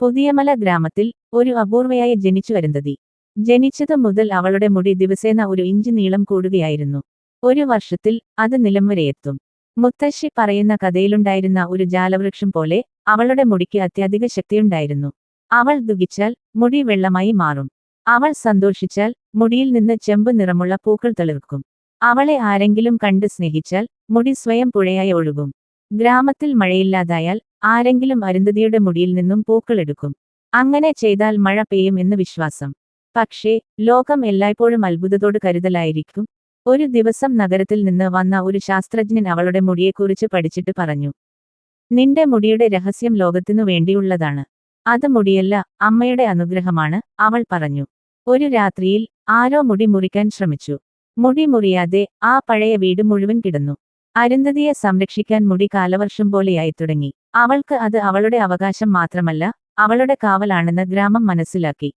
പുതിയമല ഗ്രാമത്തിൽ ഒരു അപൂർവയായി ജനിച്ചു വരുന്നതി. ജനിച്ചതു മുതൽ അവളുടെ മുടി ദിവസേന ഒരു ഇഞ്ച് നീളം കൂടുകയായിരുന്നു. ഒരു വർഷത്തിൽ അത് നിലം വരെയെത്തും മുത്തശ്ശി പറയുന്ന കഥയിലുണ്ടായിരുന്ന ഒരു ജാലവൃക്ഷം പോലെ അവളുടെ മുടിക്ക് അത്യധിക ശക്തിയുണ്ടായിരുന്നു. അവൾ ദുഃഖിച്ചാൽ മുടി വെള്ളമായി മാറും. അവൾ സന്തോഷിച്ചാൽ മുടിയിൽ നിന്ന് ചെമ്പ് നിറമുള്ള പൂക്കൾ തളിർക്കും. അവളെ ആരെങ്കിലും കണ്ട് സ്നേഹിച്ചാൽ മുടി സ്വയം പുഴയായി ഒഴുകും. ഗ്രാമത്തിൽ മഴയില്ലാതായാൽ ആരെങ്കിലും അരുന്ധതിയുടെ മുടിയിൽ നിന്നും പൂക്കളെടുക്കും. അങ്ങനെ ചെയ്താൽ മഴ പെയ്യും എന്ന് വിശ്വാസം. പക്ഷേ ലോകം എല്ലായ്പ്പോഴും അത്ഭുതത്തോട് കരുതലായിരിക്കും. ഒരു ദിവസം നഗരത്തിൽ നിന്ന് വന്ന ഒരു ശാസ്ത്രജ്ഞൻ അവളുടെ മുടിയെക്കുറിച്ച് പഠിച്ചിട്ട് പറഞ്ഞു. നിന്റെ മുടിയുടെ രഹസ്യം ലോകത്തിനു വേണ്ടിയുള്ളതാണ്. അത് മുടിയല്ല അമ്മയുടെ അനുഗ്രഹമാണ് അവൾ പറഞ്ഞു. ഒരു രാത്രിയിൽ ആരോ മുടി മുറിക്കാൻ ശ്രമിച്ചു. മുടി മുറിയാതെ ആ പഴയ വീട് മുഴുവൻ കിടന്നു. അരുന്ധതിയെ സംരക്ഷിക്കാൻ മുടി കാലവർഷം പോലെയായി തുടങ്ങി. അവൾക്ക് അത് അവളുടെ അവകാശം മാത്രമല്ല അവളുടെ കാവലാണെന്ന് ഗ്രാമം മനസ്സിലാക്കി.